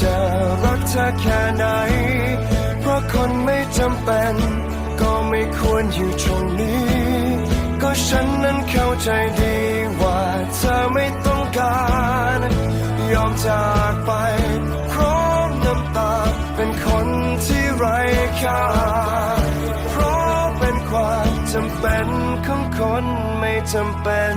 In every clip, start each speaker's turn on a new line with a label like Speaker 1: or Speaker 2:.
Speaker 1: จะรักเธอแค่ไหน เพราะคนไม่จำเป็น ก็ไม่ควรอยู่ตรงนี้ ก็ฉันนั้นเข้าใจดีว่าเธอไม่ต้องการ ยอมจากไป พร้อมน้ำตา เป็นคนที่ไร้ค่า เพราะเป็นความจำเป็นของคนไม่จำเป็น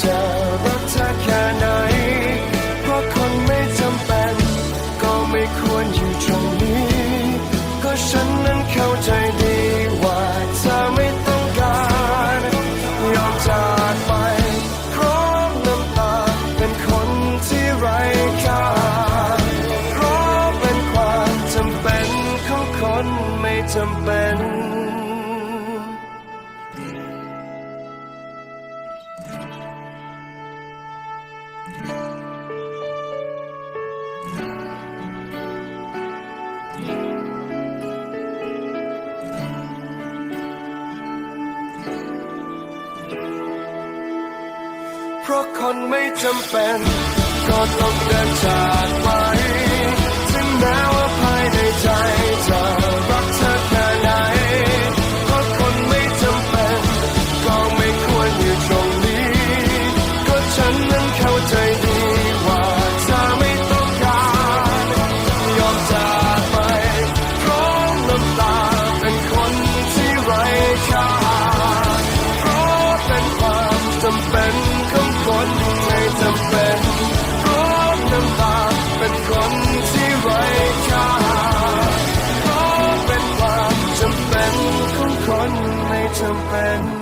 Speaker 1: จะรักเธอแค่ไหน เพราะคนไม่จำเป็น ก็ไม่ควรอยู่ตรง ราะคนไม่จำเป็น ก็ต้องเดินจาก เ